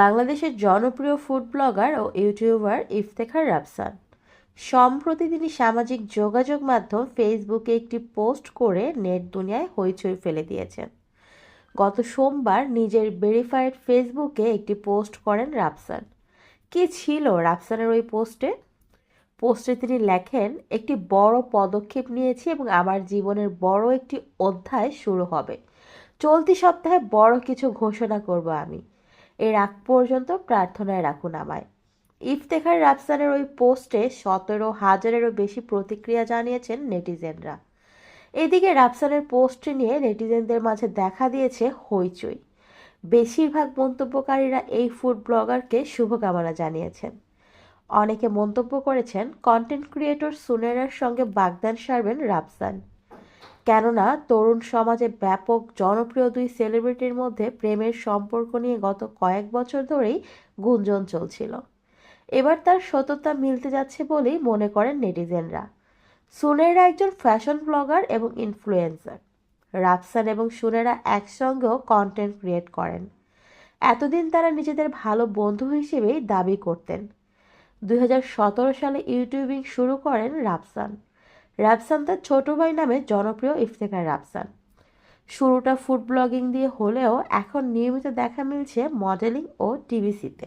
বাংলাদেশের জনপ্রিয় food blogger ও ইউটিউবার ইফতেখার রাফসান। সম্প্রতি তিনি সামাজিক যোগাযোগ মাধ্যম ফেসবুকে একটি পোস্ট করে নেট দুনিয়ায় হইচই ফেলে দিয়েছেন। গত সোমবার নিজের ভেরিফাইড ফেসবুকে একটি পোস্ট করেন রাফসান। কি ছিল রাফসানের ওই পোস্টে? পোস্টে তিনি লেখেন, একটি বড় পদক্ষেপ নিয়েছি এবং আমার জীবনের বড় একটি অধ্যায় শুরু হবে। চলতি সপ্তাহে বড় কিছু ঘোষণা করব আমি। এর আগ পর্যন্ত প্রার্থনায় রাখুন আমায়। ইফতেখার রাফসানের ওই পোস্টে সতেরো হাজারেরও বেশি প্রতিক্রিয়া জানিয়েছেন নেটিজেনরা। এদিকে রাফসানের পোস্ট নিয়ে নেটিজেনদের মাঝে দেখা দিয়েছে হইচই। বেশিরভাগ মন্তব্যকারীরা এই ফুড ব্লগারকে শুভকামনা জানিয়েছেন। অনেকে মন্তব্য করেছেন, কন্টেন্ট ক্রিয়েটর সুনেরার সঙ্গে বাগদান সারবেন রাফসান। কেননা তরুণ সমাজে ব্যাপক জনপ্রিয় দুই সেলিব্রিটির মধ্যে প্রেমের সম্পর্ক নিয়ে গত কয়েক বছর ধরেই গুঞ্জন চলছিল। এবার তার সততা মিলতে যাচ্ছে বলেই মনে করেন নেটিজেনরা। সুনেরা একজন ফ্যাশন ব্লগার এবং ইনফ্লুয়েন্সার রাফসান এবং সুনেরা একসঙ্গেও কন্টেন্ট ক্রিয়েট করেন। এতদিন তারা নিজেদের ভালো বন্ধু হিসেবেই দাবি করতেন। দু হাজার সতেরো সালে ইউটিউবিং শুরু করেন রাফসান। রাফসান তার ছোট ভাই নামে জনপ্রিয় ইফতেখার রাফসান। শুরুটা ফুড ব্লগিং দিয়ে হলেও এখন নিয়মিত দেখা মিলছে মডেলিং ও টিভিসিতে।